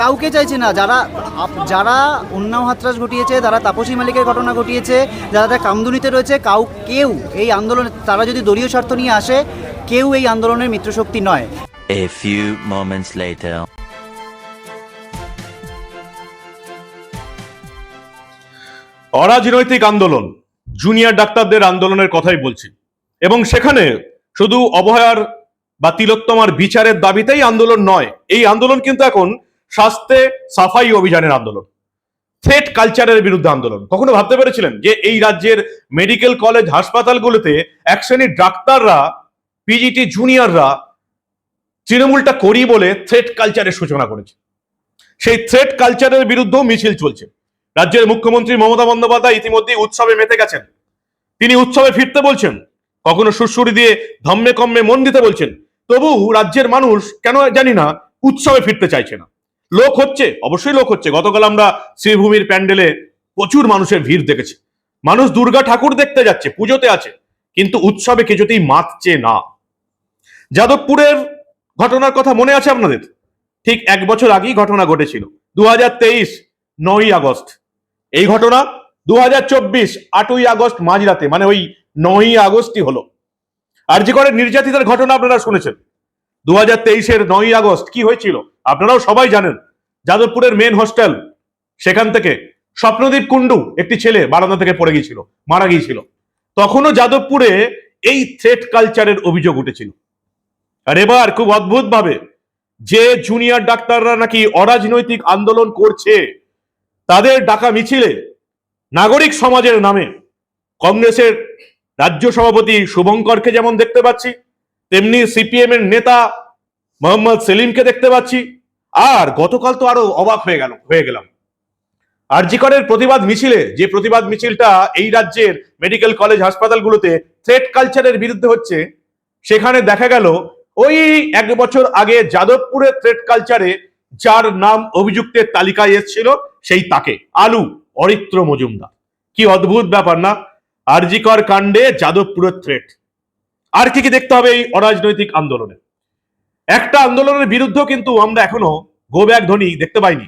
কাউকে চাইছে না যারা যারা উন্নাও হাতরাস ঘটিয়েছে যারা তাপসী মালিকের ঘটনা ঘটিয়েছে যারা তার কামদুনিতে রয়েছে কাউ কেউ এই আন্দোলনে তারা যদি দলীয় স্বার্থ নিয়ে আসে কেউ এই আন্দোলনের মিত্রশক্তি নয়। A few moments later. অরাজনৈতিক আন্দোলন জুনিয়র ডাক্তারদের আন্দোলনের কথাই বলছি। এবং সেখানে শুধু অবহেয়ার বা তিলোত্তমার বিচারের দাবিতেই আন্দোলন নয় এই আন্দোলন কিন্তু এখন স্বাস্থ্যে সাফাই অভিযানের আন্দোলন, থ্রেট কালচারের বিরুদ্ধে আন্দোলন। কখনো ভাবতে পেরেছিলেন যে এই রাজ্যের মেডিকেল কলেজ হাসপাতালগুলোতে এক শ্রেণির ডাক্তাররা পিজিটি জুনিয়ররা তৃণমূলটা করি বলে থ্রেট কালচারের সূচনা করেছে। সেই থ্রেট কালচারের বিরুদ্ধেও মিছিল চলছে। রাজ্যের মুখ্যমন্ত্রী মমতা বন্দ্যোপাধ্যায় ইতিমধ্যে উৎসবে মেতে গেছেন। তিনি উৎসবে ফিরতে বলছেন, কখনো সুরসুরি দিয়ে ধম্মে কম্মে মন দিতে বলছেন, তবু রাজ্যের মানুষ কেন জানি না উৎসবে ফিরতে চাইছে না। লোক হচ্ছে, অবশ্যই লোক হচ্ছে। গতকাল আমরা শ্রীভূমির প্যান্ডেলে প্রচুর মানুষের ভিড় দেখেছি। মানুষ দুর্গা ঠাকুর দেখতে যাচ্ছে, পুজোতে আছে, কিন্তু উৎসবে কিছুতেই মাতছে না। যাদবপুরের ঘটনার কথা মনে আছে আপনাদের? ঠিক এক বছর আগেই ঘটনা ঘটেছিল দু হাজার তেইশ নয়ই আগস্ট। এই ঘটনা দু হাজার চব্বিশ আটই আগস্ট মাঝরাতে মানে ওই নয়ই আগস্টই হলো। আর যে করে নির্যাতিতার ঘটনা আপনারা শুনেছেন। দু হাজার তেইশের নয়ই আগস্ট কি হয়েছিল? আপনারাও সবাই জানেন। যাদবপুরের মেন হোস্টেল সেখান থেকে স্বপ্নদীপ কুণ্ডু একটি ছেলে বারান্দা থেকে পড়ে গিয়েছিল, মারা গিয়েছিল। তখনও যাদবপুরে এই থ্রেট কালচারের অভিযোগ উঠেছিল। আর এবার খুব অদ্ভুত ভাবে যে জুনিয়র ডাক্তাররা নাকি অরাজনৈতিক আন্দোলন করছে, তাদের ডাকা মিছিলে নাগরিক সমাজের নামে কংগ্রেসের রাজ্য সভাপতি শুভঙ্করকে যেমন দেখতে পাচ্ছি তেমনি সিপিএম এর নেতা মোহাম্মদ সেলিমকে দেখতে পাচ্ছি। আর গতকাল তো আরও অবাক হয়ে গেল হয়ে গেলাম। আরজিকরের প্রতিবাদ মিছিলে, যে প্রতিবাদ মিছিলটা এই রাজ্যের মেডিকেল কলেজ হাসপাতালগুলোতে থ্রেট কালচারের বিরুদ্ধে হচ্ছে, সেখানে দেখা গেল, ওই এক বছর আগে যাদবপুরের থ্রেট কালচারে যার নাম অভিযুক্তের তালিকায় এসেছিল, সেই তাকে, আলু, অরিত্র মজুমদার। কি অদ্ভুত ব্যাপার না? আরজিকর কাণ্ডে যাদবপুরের থ্রেট। আর কি কি দেখতে হবে এই অরাজনৈতিক আন্দোলনে? একটা আন্দোলনের বিরুদ্ধেও কিন্তু আমরা এখনও গো ব্যাক ধ্বনি দেখতে পাইনি।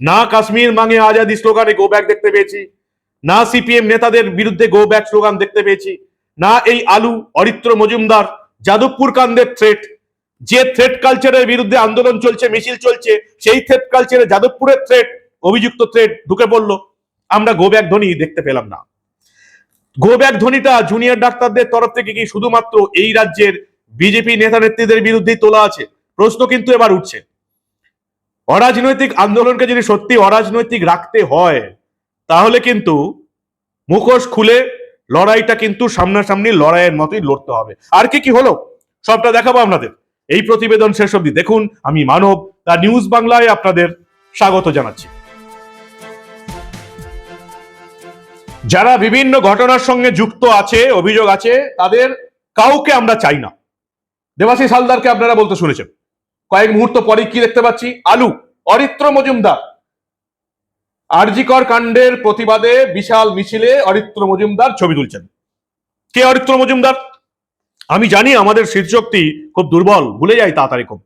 না কাশ্মীর মাঙে আজাদি স্লোগানে গো ব্যাক দেখতে পেয়েছি, না সিপিএম নেতাদের বিরুদ্ধে গো ব্যাক স্লোগান দেখতে পেয়েছি, না এই আলু অরিত্র মজুমদার, যাদবপুর কান্দের থ্রেট যে থ্রেট কালচারের বিরুদ্ধে আন্দোলন চলছে, মিছিল চলছে, সেই থ্রেট কালচারে যাদবপুরের থ্রেট অভিযুক্ত থ্রেট ঢুকে পড়ল। আমরা গো ব্যাক ধ্বনি দেখতে পেলাম না। গো ব্যাক ধ্বনিটা জুনিয়র ডাক্তারদের তরফ থেকে কি শুধুমাত্র এই রাজ্যের বিজেপি নেতা নেত্রীদের বিরুদ্ধেই তোলা আছে? প্রশ্ন কিন্তু এবার উঠছে। অরাজনৈতিক আন্দোলনকে যদি সত্যি অরাজনৈতিক রাখতে হয়, তাহলে কিন্তু মুখোশ খুলে লড়াইটা কিন্তু সামনাসামনি লড়াইয়ের মতোই লড়তে হবে। আর কি কি হলো? সবটা দেখাবো আপনাদের। এই প্রতিবেদন শেষ অবধি দেখুন। আমি মানব তা নিউজ বাংলায় আপনাদের স্বাগত জানাচ্ছি। যারা বিভিন্ন ঘটনার সঙ্গে যুক্ত আছে, অভিযোগ আছে, তাদের কাউকে আমরা চাই না। দেবাশিস হালদারকে আপনারা বলতে শুনেছেন। কয়েক মুহূর্ত পরে কি দেখতে পাচ্ছি? আলু, অরিত্র মজুমদার। আরজিকর কাণ্ডের প্রতিবাদে বিশাল মিছিলে অরিত্র মজুমদার ছবি তুলছেন। কে অরিত্র মজুমদার? আমি জানি আমাদের শীর্ষক্তি খুব দুর্বল, ভুলে যাই তাড়াতাড়ি খুব।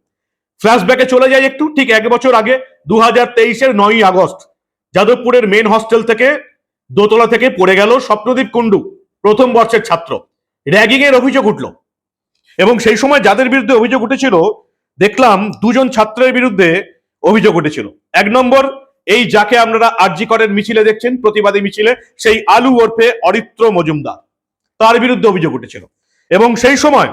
ফ্ল্যাশব্যাকে চলে যাই একটু, ঠিক এক বছর আগে, দু হাজার তেইশের নয়ই আগস্ট, যাদবপুরের মেন হস্টেল থেকে দোতলা থেকে পড়ে গেল স্বপ্নদীপ কুণ্ডু, প্রথম বর্ষের ছাত্র। র্যাগিং এর অভিযোগ উঠল। এবং সেই সময় যাদের বিরুদ্ধে অভিযোগ উঠেছিল, দেখলাম দুজন ছাত্রের বিরুদ্ধে অভিযোগ উঠেছিল। এক নম্বর, এই যাকে আপনারা আরজি করের মিছিলে দেখছেন, প্রতিবাদী মিছিলে, সেই আলু ওরফে অরিত্র মজুমদার। তার বিরুদ্ধে অভিযোগ উঠেছিল। এবং সেই সময়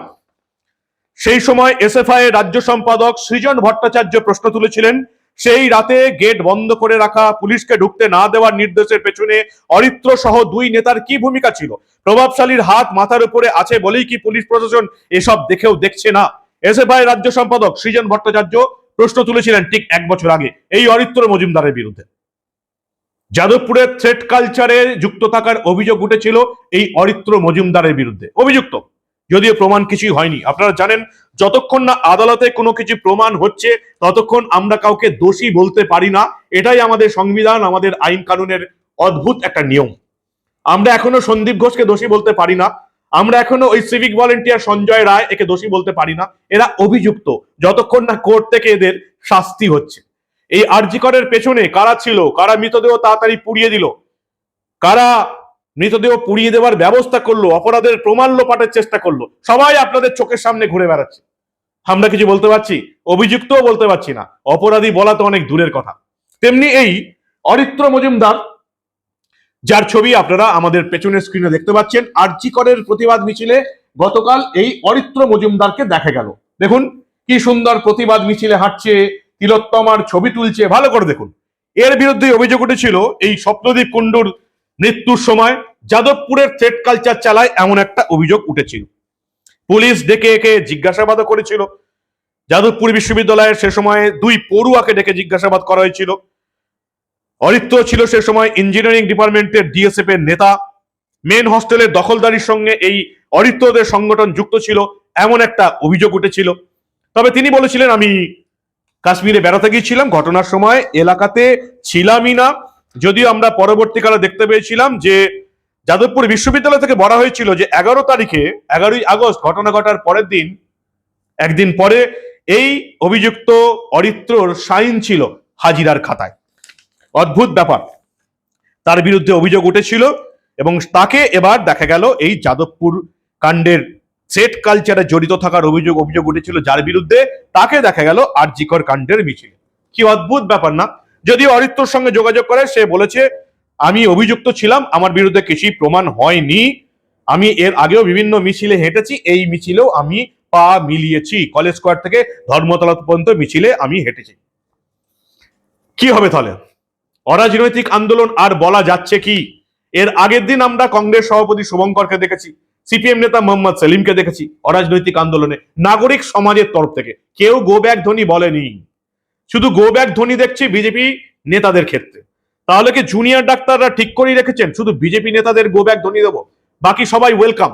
সেই সময় এসএফআই রাজ্য সম্পাদক সৃজন ভট্টাচার্য প্রশ্ন তুলেছিলেন সেই রাতে গেট বন্ধ করে রাখা, পুলিশকে ঢুকতে না দেওয়ার নির্দেশের পেছনে অরিত্র সহ দুই নেতার কি ভূমিকা ছিল? প্রভাবশালীর হাত মাথার উপরে আছে বলেই কি পুলিশ প্রশাসন এসব দেখেও দেখছে না? এসএফআই রাজ্য সম্পাদক সৃজন ভট্টাচার্য প্রশ্ন তুলেছিলেন ঠিক এক বছর আগে এই অরিত্র মজুমদারের বিরুদ্ধে। যাদবপুরের থ্রেট কালচারে যুক্ত থাকার অভিযোগ উঠেছিল এই অরিত্র মজুমদারের বিরুদ্ধে। অভিযুক্ত যদিও প্রমাণ কিছুই হয়নি। আপনারা জানেন, যতক্ষণ না আদালতে কোনো কিছু প্রমাণ হচ্ছে, ততক্ষণ আমরা কাউকে দোষী বলতে পারি না। এটাই আমাদের সংবিধান, আমাদের আইন কানুনের অদ্ভুত একটা নিয়ম। আমরা এখনও সন্দীপ ঘোষকে দোষী বলতে পারি না। আমরা এখনও ওই সিভিক ভলেন্টিয়ার সঞ্জয় রায় একে দোষী বলতে পারি না। এরা অভিযুক্ত, যতক্ষণ না কোর্ট থেকে এদের শাস্তি হচ্ছে। এই আরজিকরের পেছনে কারা ছিল, কারা মৃতদেহ তাড়াতাড়ি পুড়িয়ে দিল, কারা মৃতদেহ পুড়িয়ে দেওয়ার ব্যবস্থা করল, অপরাধের প্রমাণ লোপাটের চেষ্টা করল। সবাই আপনাদের চোখের সামনে ঘুরে বেড়াচ্ছে। আমরা কিছু বলতে পারছি? অভিযুক্তও বলতে পারছি না। অপরাধী বলা তো অনেক দূরের কথা। তেমনি এই অরিত্র মজুমদার, যার ছবি আপনারা আমাদের পেছনের স্ক্রিনে দেখতে পাচ্ছেন আরজিকরের প্রতিবাদ মিছিলে গতকাল এই অরিত্র মজুমদারকে দেখা গেল। দেখুন, কি সুন্দর প্রতিবাদ মিছিলে হাঁটছে, তিলোত্তমার ছবি তুলছে, ভালো করে দেখুন। এর বিরুদ্ধে অভিযোগ উঠেছিল, এই স্বপ্নদীপ কুণ্ডুর মৃত্যুর সময় যাদবপুরের থ্রেড কালচার চালায় এমন একটা অভিযোগ উঠেছিল। পুলিশ ডেকে একে জিজ্ঞাসাবাদও করেছিল। যাদবপুর বিশ্ববিদ্যালয়ের সে সময় দুই পড়ুয়াকে ডেকে জিজ্ঞাসাবাদ করা হয়েছিল। অরিত্র ছিল সে সময় ইঞ্জিনিয়ারিং ডিপার্টমেন্টের ডিএসএফ এর নেতা। মেন হস্টেলের দখলদারির সঙ্গে এই অরিত্রদের সংগঠন যুক্ত ছিল এমন একটা অভিযোগ উঠেছিল। তবে তিনি বলেছিলেন, আমি কাশ্মীরে বেড়াতে গিয়েছিলাম। ঘটনার সময় এলাকাতে ছিলামই না। যদিও আমরা পরবর্তীকালে দেখতে পেয়েছিলাম যে যাদবপুর বিশ্ববিদ্যালয় থেকে বলা হয়েছিল যে এগারো তারিখে, এগারোই আগস্ট ঘটনা ঘটার পরের দিন, একদিন পরে এই অভিযুক্ত অরিত্রর সাইন ছিল হাজিরার খাতায়। অদ্ভুত ব্যাপার। তার বিরুদ্ধে অভিযোগ উঠেছিল এবং তাকে এবার দেখা গেল এই যাদবপুর কাণ্ডের সেট কালচারে জড়িত থাকার অভিযোগ অভিযোগ উঠেছিল যার বিরুদ্ধে তাকে দেখা গেল আরজিকর কাণ্ডের মিছিল। কি অদ্ভুত ব্যাপার না? যদিও অরিত্রর সঙ্গে যোগাযোগ করে, সে বলেছে, আমি অভিযুক্ত ছিলাম, আমার বিরুদ্ধে কিছুই প্রমাণ হয়নি। আমি এর আগেও বিভিন্ন মিছিলে হেঁটেছি, এই মিছিলেও আমি পা মিলিয়েছি। কলেজ স্কোয়ার থেকে ধর্মতলা পর্যন্ত মিছিলে আমি হেঁটেছি। কি হবে তাহলে? অরাজনৈতিক আন্দোলন আর বলা যাচ্ছে কি? এর আগের দিন আমরা কংগ্রেস সভাপতি শুভঙ্করকে দেখেছি, সিপিএম নেতা মোহাম্মদ সেলিমকে দেখেছি অরাজনৈতিক আন্দোলনে, নাগরিক সমাজের তরফ থেকে। কেউ গো ব্যাক ধ্বনি বলেনি। শুধু গো ব্যাক ধ্বনি দেখছি বিজেপি নেতাদের ক্ষেত্রে। তাহলে কি জুনিয়র ডাক্তাররা ঠিক করেই রেখেছেন? শুধু বিজেপি নেতাদের গো ব্যাক ধ্বনি দেবো? বাকি সবাই ওয়েলকাম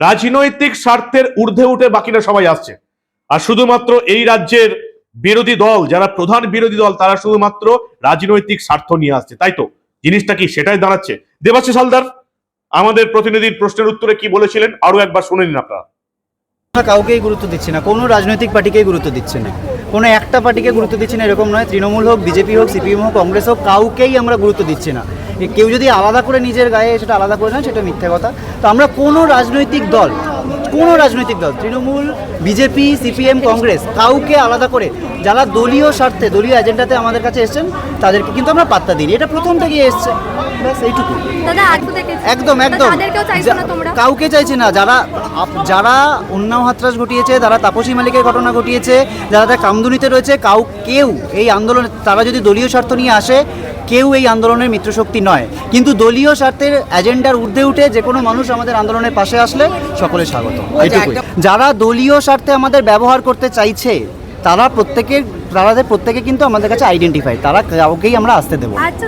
রাজনৈতিক স্বার্থের ঊর্ধ্বে উঠে বাকিরা সবাই আসছে। আর শুধুমাত্র এই রাজ্যের বিরোধী দল, যারা প্রধান বিরোধী দল, তারা শুধুমাত্র রাজনৈতিক স্বার্থ নিয়ে আসছে। তাই তো? জিনিসটা কি সেটাই দাঁড়াচ্ছে? দেবাশিস হালদার, আমাদের প্রতিনিধির প্রশ্নের উত্তরে কি বলেছিলেন? আরও একবার শুনে নিন আপনারা। কাউকেই গুরুত্ব দিচ্ছে না। কোনো রাজনৈতিক পার্টিকেই গুরুত্ব দিচ্ছে না। কোনো একটা পার্টিকে গুরুত্ব দিচ্ছি না, এরকম নয়। তৃণমূল হোক, বিজেপি হোক, সিপিএম হোক, কংগ্রেস হোক, কাউকেই আমরা গুরুত্ব দিচ্ছি না। কেউ যদি আলাদা করে নিজের গায়ে সেটা আলাদা করে নেয়, সেটা মিথ্যা কথা। তো আমরা কোনো রাজনৈতিক দল কোনো রাজনৈতিক দল তৃণমূল বিজেপি সিপিএম কংগ্রেস কাউকে আলাদা করে যারা দলীয় স্বার্থে দলীয় এজেন্ডাতে আমাদের কাছে এসছেন তাদেরকে কিন্তু আমরা পাত্তা দিই এটা প্রথম থেকেই এসছে। এইটুকু। থেকে একদম একদম। কাউকে চাইছে না। যারা যারা উন্নাও হাতরাস ঘটিয়েছে যারা তাপসী মালিকের ঘটনা ঘটিয়েছে যারা তার কামদুনিতে রয়েছে কাউ কেউ এই আন্দোলনে তারা যদি দলীয় স্বার্থ নিয়ে আসে কেউ এই আন্দোলনের মিত্রশক্তি নয়। কিন্তু দলীয় স্বার্থের এজেন্ডার ঊর্ধ্বে উঠে যে কোনো মানুষ আমাদের আন্দোলনের পাশে আসলে সকলে স্বাগত। এইটুকুই যারা দলীয় স্বার্থে আমাদের ব্যবহার করতে চাইছে তারা প্রত্যেকের তারাদের প্রত্যেকে কিন্তু আমাদের কাছে আইডেন্টিফাই তারা কাউকেই আমরা আসতে দেবো না। আচ্ছা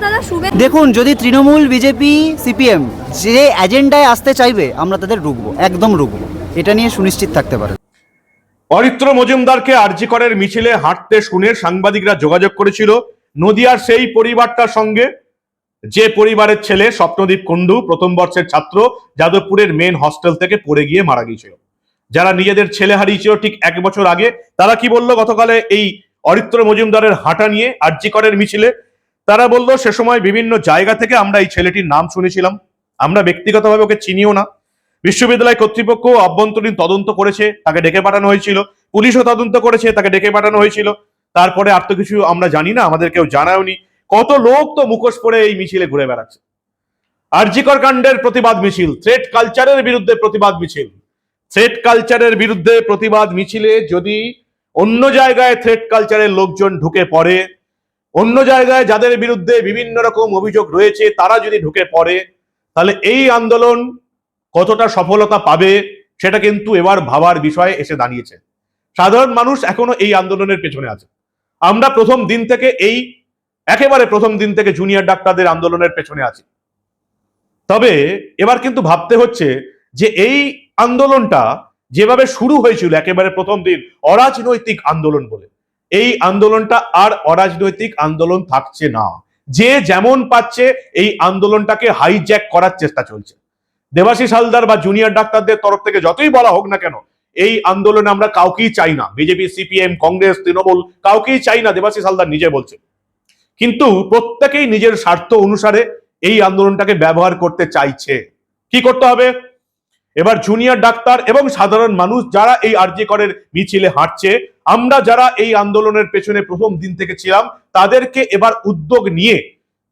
দেখুন যদি তৃণমূল বিজেপি সিপিএম যে এজেন্ডায় আসতে চাইবে আমরা তাদের রুখবো একদম রুখবো। এটা নিয়ে সুনিশ্চিত থাকতে পারে। অরিত্র মজুমদারকে আরজি করের মিছিলে হাঁটতে শুনে সাংবাদিকরা যোগাযোগ করেছিল। নদিয়ার সেই পরিবারটার সঙ্গে যে পরিবারের ছেলে স্বপ্নদীপ কুণ্ডু প্রথম বর্ষের ছাত্র, যাদবপুরের মেন হস্টেল থেকে পড়ে গিয়ে মারা গিয়েছিল। যারা নিজেদের ছেলে হারিয়েছিল ঠিক এক বছর আগে, তারা কি বলল গতকালে এই অরিত্র মজুমদারের হাঁটা নিয়ে আরজিকরের মিছিলে? তারা বলল, সে সময় বিভিন্ন জায়গা থেকে আমরা এই ছেলেটির নাম শুনেছিলাম। আমরা ব্যক্তিগতভাবে ওকে চিনিও না। বিশ্ববিদ্যালয় কর্তৃপক্ষ অভ্যন্তরীণ তদন্ত করেছে, তাকে ডেকে পাঠানো হয়েছিল। পুলিশও তদন্ত করেছে, তাকে ডেকে পাঠানো হয়েছিল। তারপরে আর তো কিছু আমরা জানি না, আমাদের কেউ জানায়নি কত লোক তো মুখোশ পরে এই মিছিলে ঘুরে বেড়াচ্ছে। আরজিকর কাণ্ডের প্রতিবাদ মিছিল থ্রেট কালচারের বিরুদ্ধে প্রতিবাদ মিছিল। থ্রেট কালচারের বিরুদ্ধে প্রতিবাদ মিছিলে যদি অন্য জায়গায় থ্রেট কালচারের লোকজন ঢুকে পড়ে, অন্য জায়গায় যাদের বিরুদ্ধে বিভিন্ন রকম অভিযোগ রয়েছে, তারা যদি ঢুকে পড়ে, তাহলে এই আন্দোলন কতটা সফলতা পাবে, সেটা কিন্তু এবার ভাবার বিষয়ে এসে দাঁড়িয়েছে। সাধারণ মানুষ এখনও এই আন্দোলনের পেছনে আছে। আমরা প্রথম দিন থেকে এই, একেবারে প্রথম দিন থেকে জুনিয়র ডাক্তারদের আন্দোলনের পেছনে আছি। তবে এবার কিন্তু ভাবতে হচ্ছে যে এই আন্দোলনটা যেভাবে শুরু হয়েছিল একেবারে প্রথম দিন অরাজনৈতিক আন্দোলন বলে, এই আন্দোলনটা আর অরাজনৈতিক আন্দোলন থাকছে না। যে যেমন পাচ্ছে এই আন্দোলনটাকে হাইজ্যাক করার চেষ্টা চলছে। দেবাশিস হালদার বা জুনিয়র ডাক্তারদের তরফ থেকে যতই বলা হোক না কেন এই আন্দোলনে আমরা কাউকেই চাই না। বিজেপি, সিপিএম, কংগ্রেস, তৃণমূল কাউকেই চাই না, দেবাশিস হালদার নিজে বলছে কিন্তু প্রত্যেকেই নিজের স্বার্থ অনুসারে এই আন্দোলনটাকে ব্যবহার করতে চাইছে। কি করতে হবে? এবার জুনিয়র ডাক্তার এবং সাধারণ মানুষ যারা এই আরজি করের মিছিলে হাঁটছে, আমরা যারা এই আন্দোলনের পেছনে প্রথম দিন থেকে ছিলাম, তাদেরকে এবার উদ্যোগ নিয়ে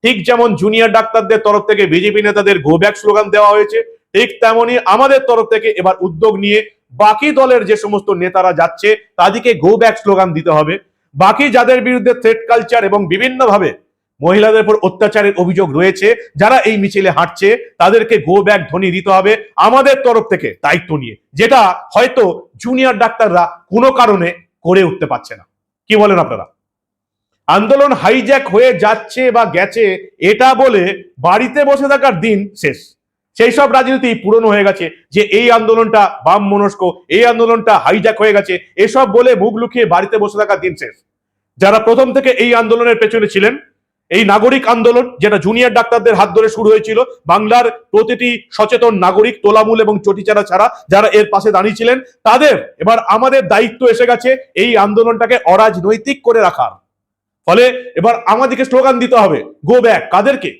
ঠিক যেমন জুনিয়র ডাক্তারদের তরফ থেকে বিজেপি নেতাদের গো ব্যাক স্লোগান দেওয়া হয়েছে, ঠিক তেমনই আমাদের তরফ থেকে এবার উদ্যোগ নিয়ে বাকি দলের যে সমস্ত নেতারা যাচ্ছে, তাদেরকে গো ব্যাক স্লোগান দিতে হবে। বাকি যাদের বিরুদ্ধে থ্রেট কালচার এবং বিভিন্নভাবে মহিলাদের উপর অত্যাচারের অভিযোগ রয়েছে, যারা এই মিছিলে হাঁটছে, তাদেরকে গো ব্যাক ধ্বনি দিতে হবে আমাদের তরফ থেকে দায়িত্ব নিয়ে, যেটা হয়তো জুনিয়র ডাক্তাররা কোনো কারণে করে উঠতে পারছে না। কি বলেন আপনারা? আন্দোলন হাইজ্যাক হয়ে যাচ্ছে বা গেছে, এটা বলে বাড়িতে বসে থাকার দিন শেষ। সেই সব রাজনীতি পুরনো হয়ে গেছে যে এই আন্দোলনটা বাম মনস্ক, এই আন্দোলনটা হাইজ্যাক হয়ে গেছে, এসব বলে মুখ লুকিয়ে বাড়িতে বসে থাকা দিন শেষ। যারা প্রথম থেকে এই আন্দোলনের পেছনে ছিলেন, এই নাগরিক আন্দোলন যেটা জুনিয়র ডাক্তারদের হাত ধরে শুরু হয়েছিল, বাংলার প্রতিটি সচেতন নাগরিক, তোলামূল এবং চটিচারা ছাড়া যারা এর পাশে দাঁড়িয়েছিলেন তাদের এবার আমাদের দায়িত্ব এসে গেছে এই আন্দোলনটাকে অরাজনৈতিক করে রাখার। ফলে এবার আমাদেরকে স্লোগান দিতে হবে গো ব্যাক কাদেরকে?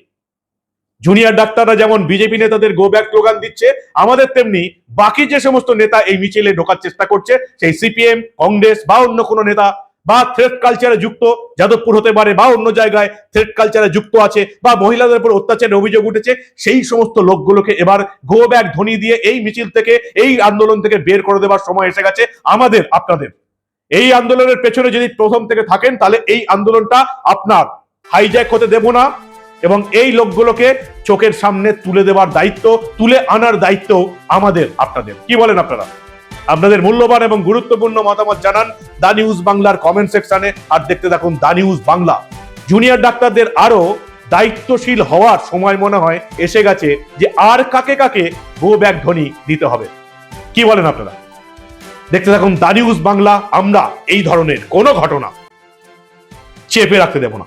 জুনিয়র ডাক্তাররা যেমন বিজেপি নেতাদের গো ব্যাক স্লোগান দিচ্ছে, আমাদের তেমনি বাকি যে সমস্ত নেতা এই মিছিলে ঢোকার চেষ্টা করছে, সেই সিপিএম কংগ্রেস বা অন্য কোনো নেতা বা থ্রেড কালচারে যুক্ত, যাদবপুর হতে পারে বা অন্য জায়গায় থ্রেড কালচারে যুক্ত আছে বা মহিলাদের উপর অত্যাচারের অভিযোগ উঠেছে, সেই সমস্ত লোকগুলোকে এবার গো ব্যাক ধ্বনি দিয়ে এই মিছিল থেকে, এই আন্দোলন থেকে বের করে দেওয়ার সময় এসে গেছে আমাদের, আপনাদের। এই আন্দোলনের পেছনে যদি প্রথম থেকে থাকেন, তাহলে এই আন্দোলনটা আপনার। হাইজ্যাক হতে দেব না। এবং এই লোকগুলোকে চোখের সামনে তুলে দেওয়ার দায়িত্ব, তুলে আনার দায়িত্ব আমাদের, আপনাদের। কি বলেন আপনারা? আপনাদের মূল্যবান এবং গুরুত্বপূর্ণ মতামত জানান দা নিউজ বাংলার কমেন্ট সেকশনে আর দেখতে থাকুন দা নিউজ বাংলা। জুনিয়র ডাক্তারদের আরও দায়িত্বশীল হওয়ার সময় মনে হয় এসে গেছে যে আর কাকে কাকে গো ব্যাক ধ্বনি দিতে হবে। কি বলেন আপনারা? দেখতে থাকুন দা নিউজ বাংলা, আমরা এই ধরনের কোনো ঘটনা চেপে রাখতে দেব না।